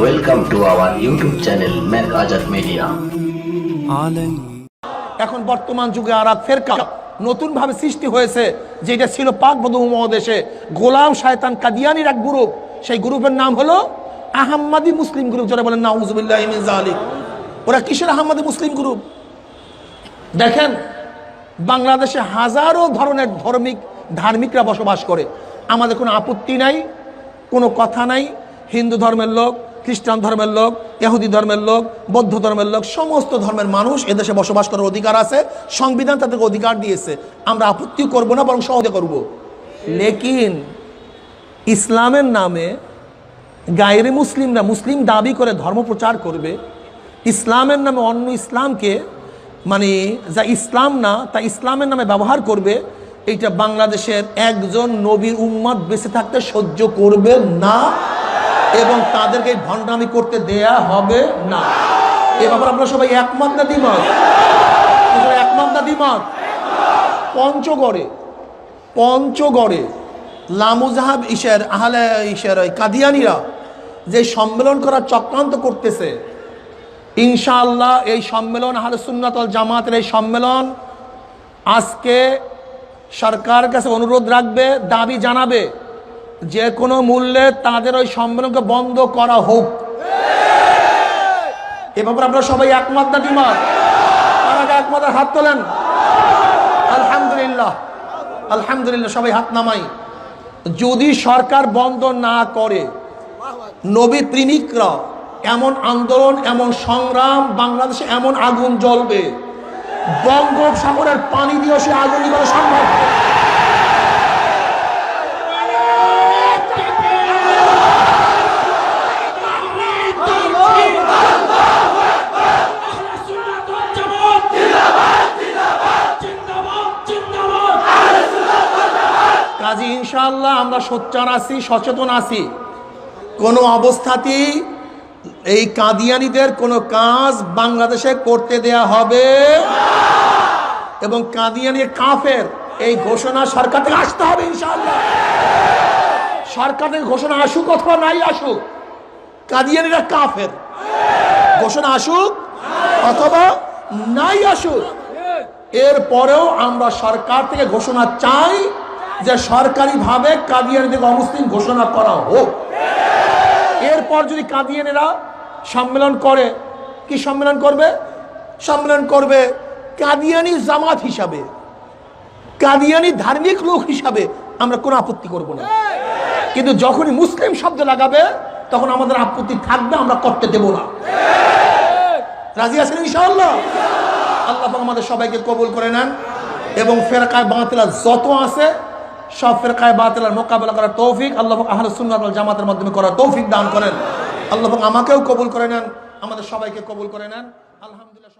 Welcome to our YouTube channel media এখন বর্তমান যুগে আর এক ফেরকা নতুনভাবে সৃষ্টি হয়েছে যেটা ছিল পাক বধু মহাদেশে গোলাম শায়তান কাদিয়ানির এক গ্রুপ। সেই গ্রুপের নাম হলো আহমদি মুসলিম গ্রুপ। যারা বলেন নাউজুবিল্লাহ আলিক ওরা কিসের আহমদি মুসলিম গ্রুপ? দেখেন বাংলাদেশে হাজারো ধরনের ধর্মিক ধার্মিকরা বসবাস করে। আমাদের কোনো আপত্তি নাই। কোনো কথা নাই। হিন্দু ধর্মের লোক, খ্রিস্টান ধর্মের লোক, ইহুদি ধর্মের লোক, বৌদ্ধ ধর্মের লোক, সমস্ত ধর্মের মানুষ এদেশে বসবাস করার অধিকার আছে। সংবিধান তাদেরকে অধিকার দিয়েছে। আমরা আপত্তি করব না, বরং সহজে করব। লেকিন ইসলামের নামে গায়েরে মুসলিমরা মুসলিম দাবি করে ধর্ম প্রচার করবে। ইসলামের নামে অন্য ইসলামকে মানে যা ইসলাম না, তা ইসলামের নামে ব্যবহার করবে। এইটা বাংলাদেশের একজন নবীর উম্মত বেঁচে থাকতে সহ্য করবে না এবং তাদেরকে ভণ্ডামি করতে দেয়া হবে না। এ ব্যাপারে আমরা সবাই একমত না আপনারা একমত না দ্বিমত? পঞ্চগড়ে পঞ্চগড়ে লামুজাহাব ইসের, আহলে ইসের ওই কাদিয়ানিরা যে সম্মেলন করার চক্রান্ত করতেছে, ইনশাআল্লাহ এই সম্মেলন আহলে সুন্নাতল জামাতের এই সম্মেলন আজকে সরকারের কাছে অনুরোধ রাখবে, দাবি জানাবে যে কোনো মূল্যে তাদের ওই সম্মেলনকে বন্ধ করা হোক। এ ব্যাপারে আপনারা সবাই একমত না ডিমাত তার আগে একমতের হাত তোলেন? আলহামদুলিল্লাহ। আলহামদুলিল্লাহ, সবাই হাত নামাই। যদি সরকার বন্ধ না করে, নবী প্রেমিকরা এমন আন্দোলন, এমন সংগ্রাম, বাংলাদেশে এমন আগুন জ্বলবে বঙ্গোপসাগরের পানি দিয়ে সে আগুন নিবানো সম্ভব। কাজী, ইনশাআল্লাহ আমরা সোচ্চার আছি, সচেতন আছি। কোনো অবস্থাতেই এই কাদিয়ানিদের কোনো কাজ বাংলাদেশে করতে দেয়া হবে। এবং কাদিয়ানি কাফের, এই ঘোষণা সরকার থেকে আসতে হবে ইনশাআল্লাহ। সরকার থেকে ঘোষণা আসুক অথবা নাই আসুক, কাদিয়ানিরা কাফের। ঘোষণা আসুক অথবা নাই আসুক। এরপরেও আমরা সরকার থেকে ঘোষণা চাই যে সরকারিভাবে কাদিয়ানিদের অমুসলিম ঘোষণা করা হোক। এরপর যদি কাদিয়ানেরা সম্মেলন করে, কি সম্মেলন করবে? সম্মেলন করবে কাদিয়ানি জামাত হিসাবে, কাদিয়ানি ধার্মিক লোক হিসাবে আমরা কোনো আপত্তি করব না। কিন্তু যখনই মুসলিম শব্দ লাগাবে, তখন আমাদের আপত্তি থাকবে, আমরা করতে দেব না। রাজি আছেন ইনশাআল্লাহ? আল্লাহ আমাদের সবাইকে কবুল করে নেন এবং ফেরকায় বাতিলা যত আছে সব ফেরকায় বাতিলার মোকাবেলা করার তৌফিক আল্লাহ আহলে সুন্নাত জামাতের মাধ্যমে করার তৌফিক দান করেন। আল্লাহ আমাকেও কবুল করে নেন, আমাদের সবাইকে কবুল করে নেন। আলহামদুলিল্লাহ